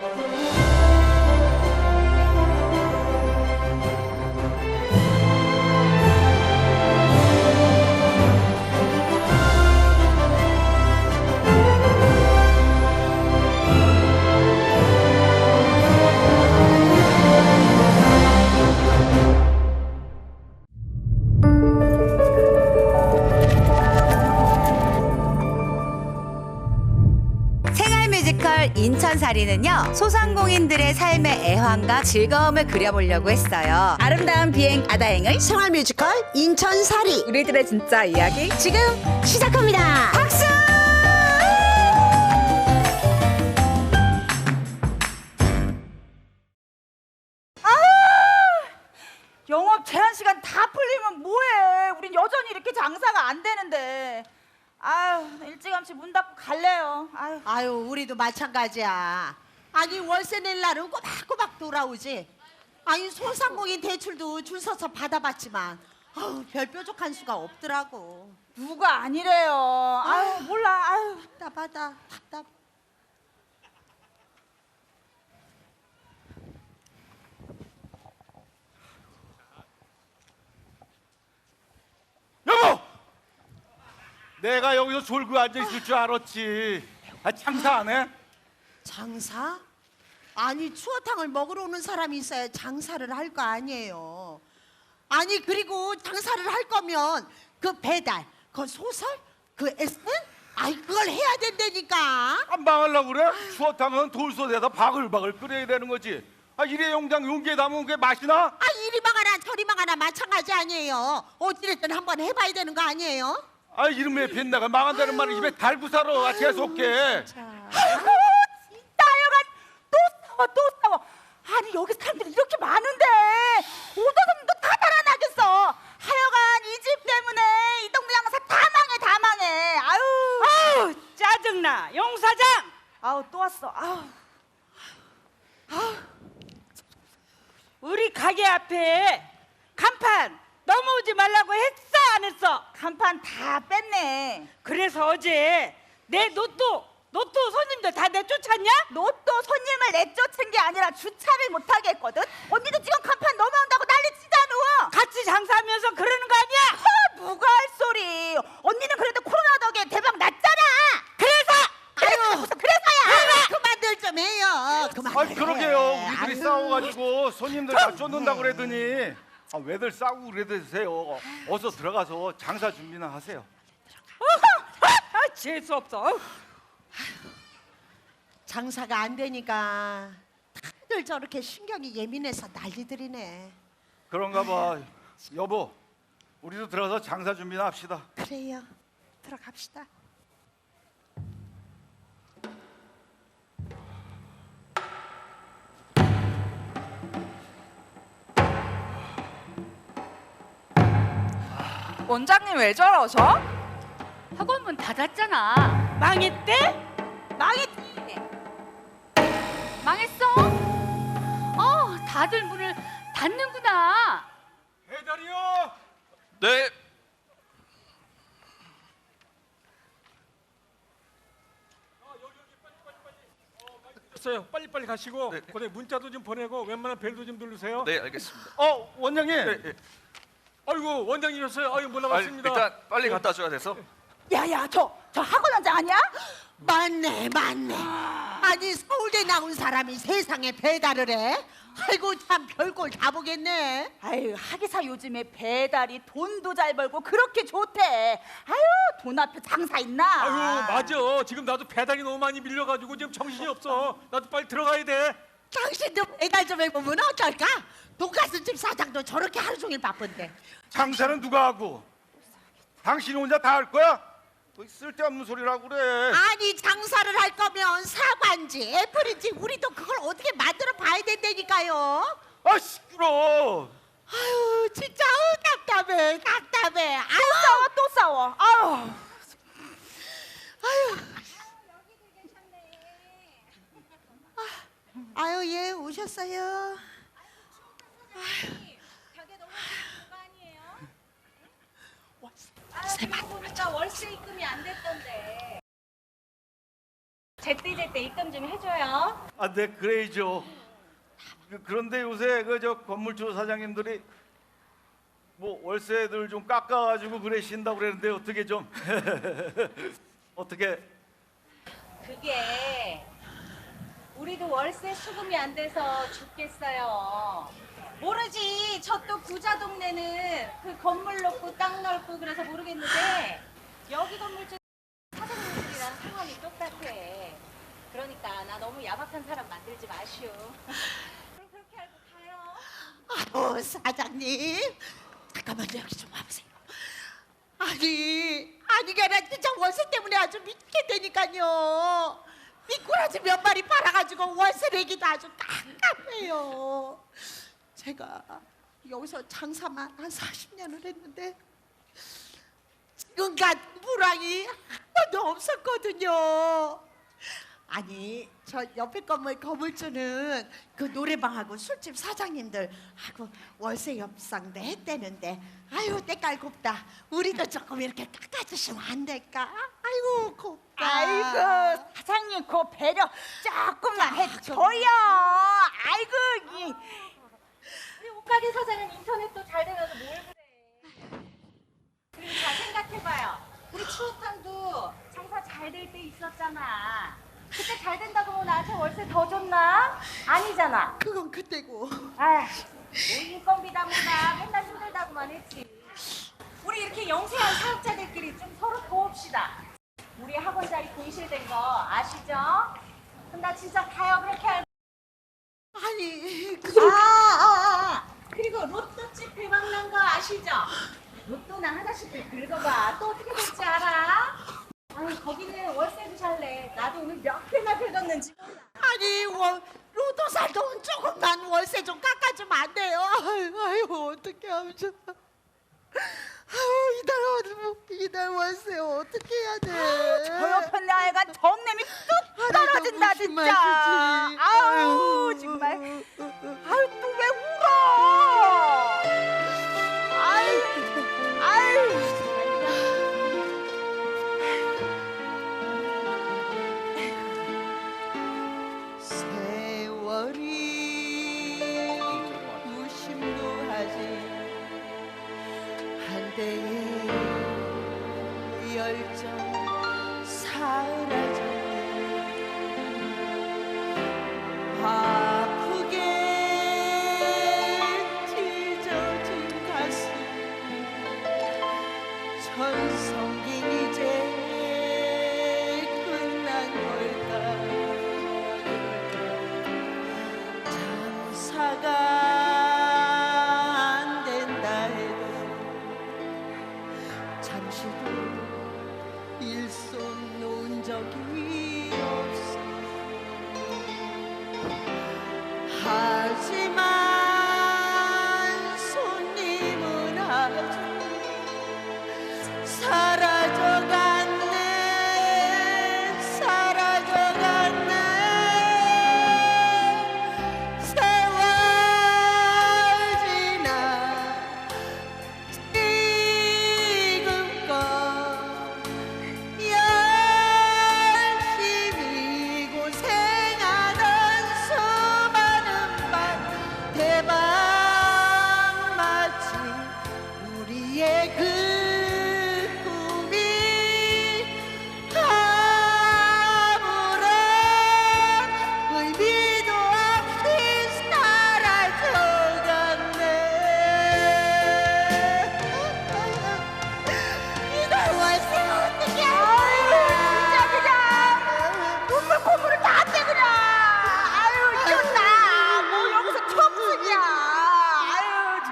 생 인천살이는요 소상공인들의 삶의 애환과 즐거움을 그려보려고 했어요 아름다운 비행 아다행을 생활 뮤지컬 인천사리 우리들의 진짜 이야기 지금 시작합니다. 일찌감치 문 닫고 갈래요. 아유. 아유 우리도 마찬가지야. 아니 월세 낼 날은 꼬박꼬박 돌아오지. 아니 소상공인 대출도 줄 서서 받아봤지만 아우 별 뾰족한 수가 없더라고. 누가 아니래요. 아유, 몰라. 아유. 답답하다 답답. 여보! 내가 여기서 졸고 앉아 있을 줄 알았지. 아 장사 안 해? 장사? 아니 추어탕을 먹으러 오는 사람이 있어야 장사를 할 거 아니에요. 아니 그리고 장사를 할 거면 그 배달, 그 소설, 그 에센, 아이 그걸 해야 된다니까. 안 망하려고 그래? 추어탕은 돌솥에다 바글바글 끓여야 되는 거지. 아 일회용장 용기에 담은 게 맛이 나? 아 이리 망하나 저리 망하나 마찬가지 아니에요. 어찌됐든 한번 해봐야 되는 거 아니에요? 아 이름에 빗나가 망한다는 말을 입에 달고 살아. 아, 재수없게. 아유, 진짜 하여간 또 싸워, 또 싸워. 아니, 여기 사람들이 이렇게 많은데. 오도손도 다 달아나겠어. 하여간 이 집 때문에 이 동네 장사 다 망해, 다 망해. 아유. 아우 짜증나 용 사장 아우, 또 왔어. 아우. 우리 가게 앞에 간판 넘어오지 말라고 했어 안 했어 간판 다 뺐네. 그래서 어제 내 노또 노또 손님들 다 내쫓았냐 로또 손님을 내쫓은 게 아니라 주차를 못하게 했거든. 언니도 지금 간판 넘어온다고 난리 치잖아. 같이 장사하면서 그러는 거 아니야 아, 누가 할 소리? 언니는 그래도 코로나 덕에 대박 났잖아. 그래서 아유, 그래서야. 그만들 좀 해요. 그만. 아 그러게요. 우리들이 싸워가지고 손님들 다 쫓는다 그러더니 아, 왜들 싸우고 그러세요? 어서 들어가서 장사 준비나 하세요. 아, 재수 없어 장사가 안 되니까 다들 저렇게 신경이 예민해서 난리들이네. 그런가 봐. 여보, 우리도 들어가서 장사 준비나 합시다. 그래요. 들어갑시다. 원장님 왜 저러셔? 학원 문 닫았잖아. 망했대 망했지. 망했어? 어, 다들 문을 닫는구나. 배달이요. 네. 됐어요. 빨리빨리 가시고 네. 그다음에 문자도 좀 보내고 웬만한 벨도 좀 누르세요. 네, 알겠습니다. 어 원장님. 네, 네. 아이고 원장님이었어요. 아이고 몰라 아, 봤습니다. 일단 빨리 갖다 줘야 돼서. 야야, 저 저 학원 원장 아니야? 맞네, 맞네. 아니 서울대 나온 사람이 세상에 배달을 해? 아이고 참 별걸 다 보겠네. 아유, 하기사 요즘에 배달이 돈도 잘 벌고 그렇게 좋대. 아유, 돈 앞에 장사 있나? 아유 맞아. 지금 나도 배달이 너무 많이 밀려가지고 지금 정신이 없어. 나도 빨리 들어가야 돼. 당신도 배달 좀 해보면 어떨까? 돈가스집 사장도 저렇게 하루 종일 바쁜데. 장사는 누가 하고? 당신이 혼자 다 할 거야? 뭐 쓸데없는 소리라고 그래. 아니 장사를 할 거면 사과인지 애플인지 우리도 그걸 어떻게 만들어 봐야 된다니까요. 아 시끄러. 아유 진짜 아우, 답답해 답답해. 또 아유 싸워, 또 싸워. 아유. 아유 예 오셨어요. 입금 좀 해줘요. 아, 네, 그래야죠. 그- 그런데 요새 그 저 건물주 사장님들이 뭐 월세들 좀 깎아가지고 그러신다고 그랬는데 어떻게 좀 어떻게 그게 우리도 월세 수금이 안 돼서 죽겠어요. 모르지. 저 또 부자 동네는 그 건물 높고 땅 넓고 그래서 모르겠는데 여기 건물주 사장님들이랑 상황이 똑같아. 그러니까 나 너무 야박한 사람 만들지 마시오. 그렇게 알고 가요. 아유 사장님. 잠깐만요. 여기 좀 와보세요. 아니 아니가 나 진짜 월세 때문에 아주 미치게 되니까요. 미꾸라지 몇 마리 팔아가지고 월세 내기도 아주 깝깝해요. 제가 여기서 장사만 한 40년을 했는데 지금까지 불황이 한 번도 없었거든요 아니 저 옆에 건물 건물주는 그 노래방하고 술집 사장님들 하고 월세 협상도 했대는데 아유 때깔 곱다 우리도 조금 이렇게 깎아주시면 안 될까 아이고 곱다 아이고 사장님 그 배려 조금만 해줘요. 아이고 이 우리 옷가게 사장은 인터넷도 잘 되면서 뭘 그래. 그리고 잘 생각해봐요. 우리 추어탕도 장사 잘 될 때 있었잖아. 그때 잘 된다고 뭐 나한테 월세 더 줬나? 아니잖아. 그건 그때고 아, 뭐 인건비다 뭐다 맨날 힘들다고만 했지. 우리 이렇게 영세한 사업자들끼리 좀 서로 도웁시다. 우리 학원 자리 공실된 거 아시죠? 그럼 나 진짜 가요 그렇게 할 아니 그 아, 아, 아. 그리고 로또집 대박 난 거 아시죠? 로또나 하나씩 긁어봐. 또 어떻게 될지 알아? 거기는 월세도 잘 내. 나도 오늘 몇 개나 긁었는지 몰라. 아니 월 로또 살 돈 조금만 월세 좀 깎아주면 안 돼요 아유, 아유 어떻게 하면 좋아 아유 이달 월 이달 월세 어떻게 해야 돼 저 옆에 나애가 정내미 뚝 아니, 떨어진다 진짜. 아우. 정말. 아유 또 왜 울어?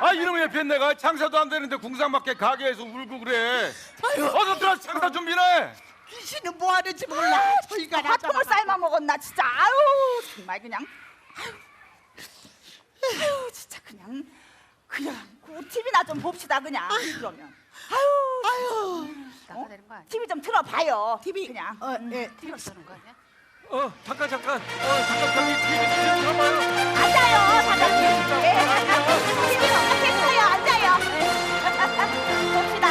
아유. 아 이놈의 편 내가 장사도 안 되는데 궁상맞게 가게에서 울고 그래 어서 들어서 장사 준비해 귀신은 뭐 하는지 몰라 저희가 화통을 삶아 먹었나 진짜. 아유 정말 그냥. 아유. 아유 진짜 그냥 그냥 그 TV나 좀 봅시다 그냥. 그러면. 아유. 아유 나가야 되는 거 아니야? TV 좀 틀어봐요. TV 그냥. 어, 예. TV 쓰는 거 아니야? 어 잠깐 잠깐. 어 잠깐 저기 좀 들어봐요. 앉아요, 사장님. 예, TV 괜찮아요. 앉아요. 봅시다.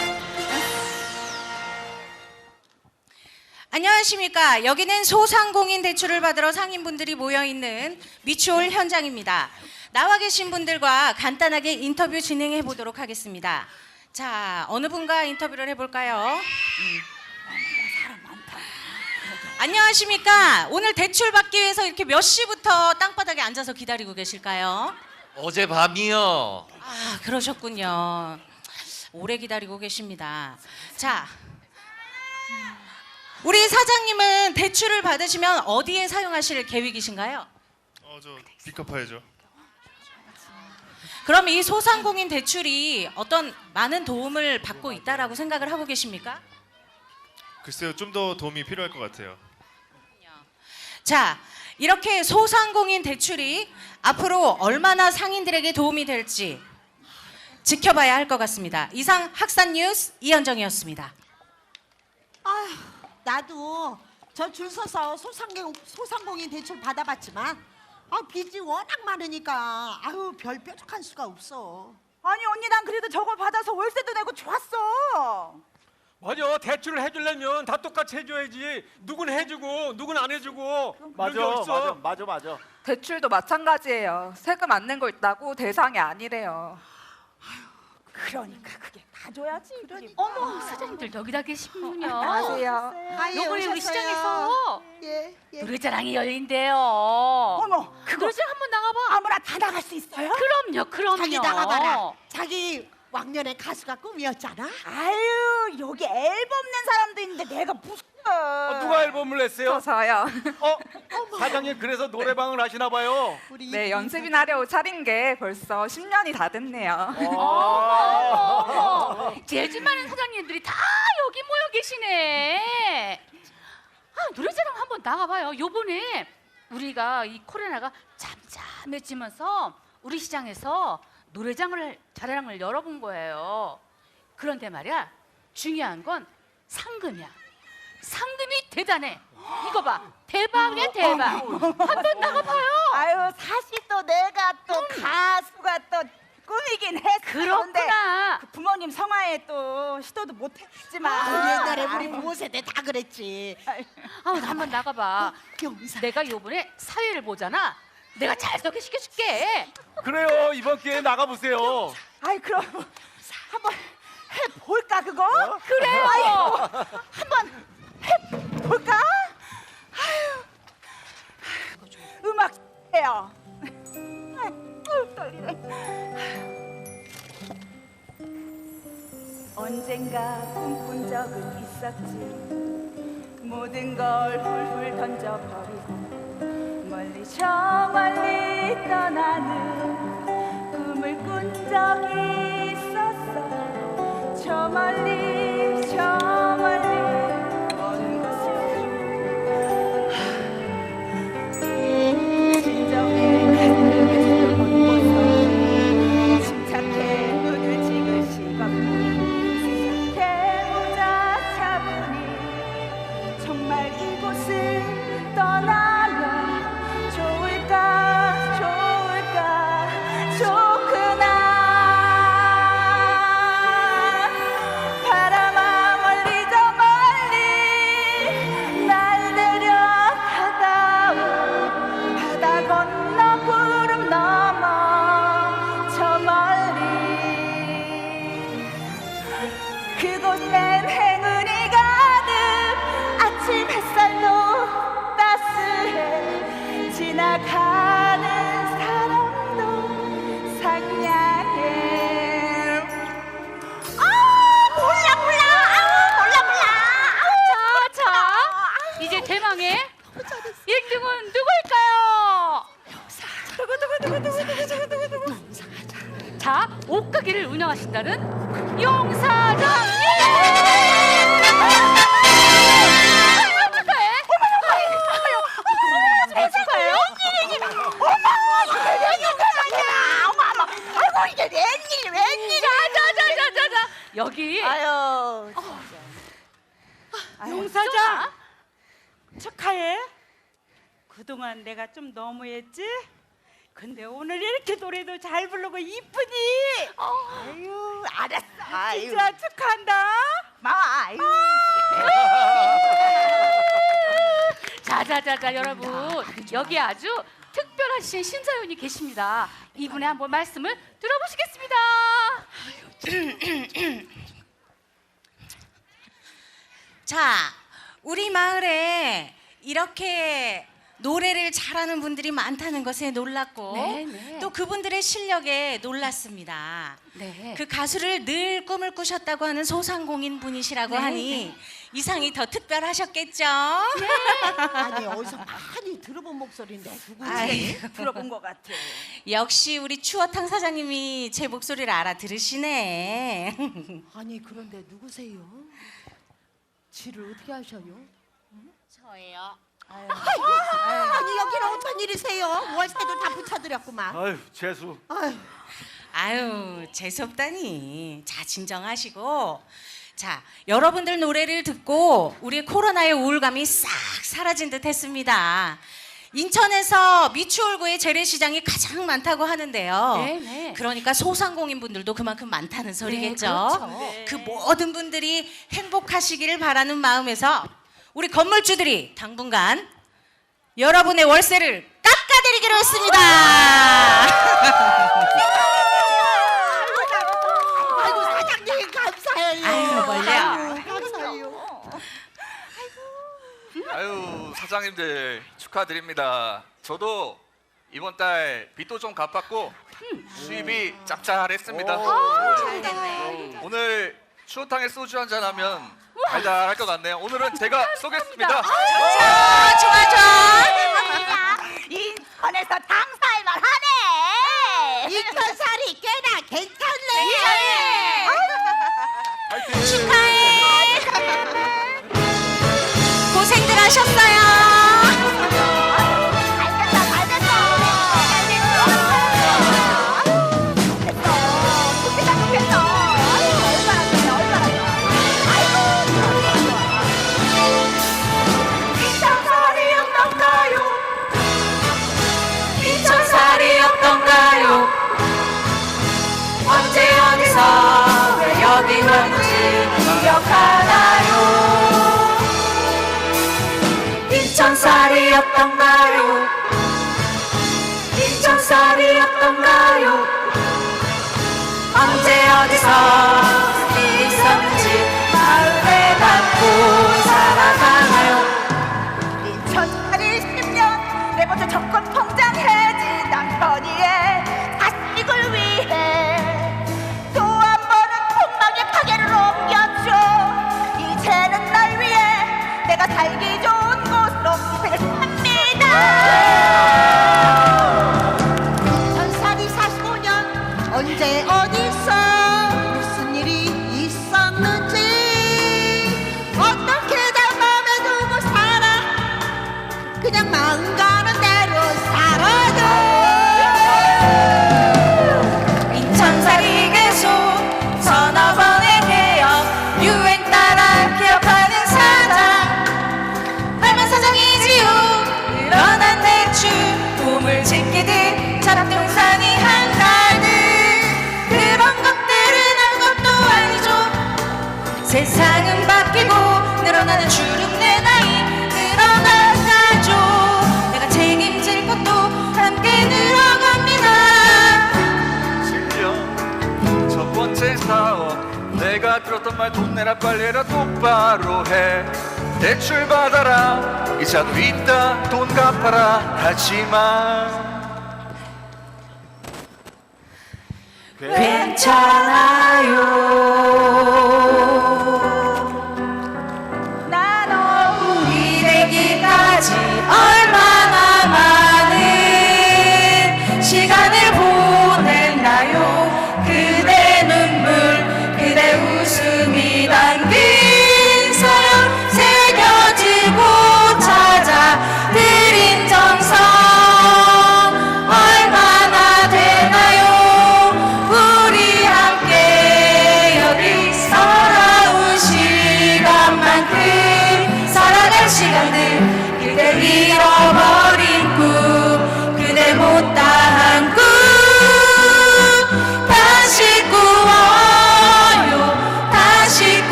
안녕하십니까. 여기는 소상공인 대출을 받으러 상인분들이 모여 있는 미추홀 현장입니다. 나와 계신 분들과 간단하게 인터뷰 진행해 보도록 하겠습니다. 자, 어느 분과 인터뷰를 해볼까요? 음. 안녕하십니까. 오늘 대출 받기 위해서 이렇게 몇 시부터 땅바닥에 앉아서 기다리고 계실까요? 어젯밤이요. 아, 그러셨군요. 오래 기다리고 계십니다. 자, 우리 사장님은 대출을 받으시면 어디에 사용하실 계획이신가요? 어, 저 빚갚아야죠. 그럼 이 소상공인 대출이 어떤 많은 도움을 받고 있다라고 생각을 하고 계십니까? 글쎄요, 좀 더 도움이 필요할 것 같아요. 자, 이렇게 소상공인 대출이 앞으로 얼마나 상인들에게 도움이 될지 지켜봐야 할 것 같습니다. 이상 학산 뉴스 이현정이었습니다. 아휴, 나도 저 줄 서서 소상공, 소상공인 대출 받아봤지만 아, 빚이 워낙 많으니까 아유 별 뾰족한 수가 없어. 아니 언니 난 그래도 저걸 받아서 월세도 내고 좋았어. 맞아 대출을 해주려면 다 똑같이 해줘야지 누군 해주고 누군 안 해주고 맞아, 게 맞아? 맞아, 맞아. 대출도 마찬가지예요. 세금 안 낸 거 있다고 대상이 아니래요. 그러니까 그게 다 줘야지. 그러니까. 어머 사장님들 여기다 계시군요. 안녕하세요. 아예 요번에 우리 오셨어요. 시장에서 예, 예. 노래자랑이 열린대요. 어머 그거 노래자랑 한번 나가봐. 아무나 다 나갈 수 있어요? 그럼요, 그럼요. 자기 나가봐라. 자기 왕년에 가수가 꿈이었잖아. 아유 여기 앨범 낸 사람도 있는데 내가 무슨 어, 누가 앨범을 냈어요? 저요. 어, 사장님 그래서 노래방을 하시나 봐요. 우리 네, 연습이나 하려고 차린 게 벌써 10년이 다 됐네요. 아, 제일 좀 많은 사장님들이 다 여기 모여 계시네. 아, 노래자랑 한번 나가봐요. 요번에 우리가 이 코로나가 잠잠해지면서 우리 시장에서 노래장을 자랑을 열어본 거예요. 그런데 말이야 중요한 건 상금이야. 상금이 대단해. 이거 봐 대박이야 대박. 한번 나가봐요. 아유 사실 또 내가 또 가수가 또 꿈이긴 했어. 근데 그렇구나. 그 부모님 성화에 또 시도도 못 했지만 아, 옛날에 우리 부모 세대 다 그랬지. 아, 한번 나가봐. 경사. 내가 요번에 사회를 보잖아. 내가 잘 소개시켜줄게. 그래요. 이번 기회에 나가 보세요. 아이 그럼 한번 해 볼까 그거? 그래요. 한번 해 볼까? 아유, 음악 해요. 떨리네. 언젠가 꿈꾼 적은 있었지 모든 걸 훌훌 멀리 저 멀리 떠나는 꿈을 꾼 적이 있었어. 저 멀리 자자자자자 여기 아유 용사장 축하해. 그동안 내가 좀 너무했지? 근데 오늘 이렇게 노래도 잘 부르고 이쁘니? 아유 알았어. 아유. 진짜 축하한다. 마와 아유. 자자자자 여러분. 여기 아주 특별하신 심사위원이 계십니다. 이분의 한번 말씀을 들어보시겠습니다. 자, 우리 마을에 이렇게 노래를 잘하는 분들이 많다는 것에 놀랐고 네, 네. 또 그분들의 실력에 놀랐습니다. 네. 그 가수를 늘 꿈을 꾸셨다고 하는 소상공인 분이시라고 네, 하니 이상이 더 특별하셨겠죠? 아니 어디서 많이 들어본 목소리인데 누구지? 아이, 들어본 것 같아. 역시 우리 추어탕 사장님이 제 목소리를 알아 들으시네. 아니 그런데 누구세요? 지를 어떻게 하셔요? 저예요. 아니 여기는 어떤 일이세요? 월세도 다 붙여드렸구만. 아유 재수. 아유, 아유 재수없다니 자 진정하시고 자 여러분들 노래를 듣고 우리의 코로나의 우울감이 싹 사라진 듯 했습니다 인천에서 미추홀구의 재래시장이 가장 많다고 하는데요 네, 네. 그러니까 소상공인 분들도 그만큼 많다는 소리겠죠 그렇죠. 그 모든 분들이 행복하시기를 바라는 마음에서 우리 건물주들이 당분간 여러분의 월세를 깎아드리기로 했습니다 아이고 사장님 감사해요. 아이고, 뭘요? 아이고, 감사해요. 아유 사장님들 축하드립니다. 저도 이번 달 빚도 좀 갚았고 수입이 짭짤했습니다. 네. 오늘 추어탕에 소주 한잔 하면 달달할 것 같네요. 오늘은 제가 쏘겠습니다. 좋아 좋아. 좋아 인천에서 장사할만 하네. 인천살이 꽤나 괜찮네. 축하해. 고생들 하셨어요 왔는지 기억하나요? 인천살이 어떤가요. 인천살이 어떤가요. 언제 어디서 사업 내가 들었던 말 돈 내라 빨리 해라 똑바로 해. 대출 받아라. 이자도 있다 돈 갚아라. 하지만 괜찮아요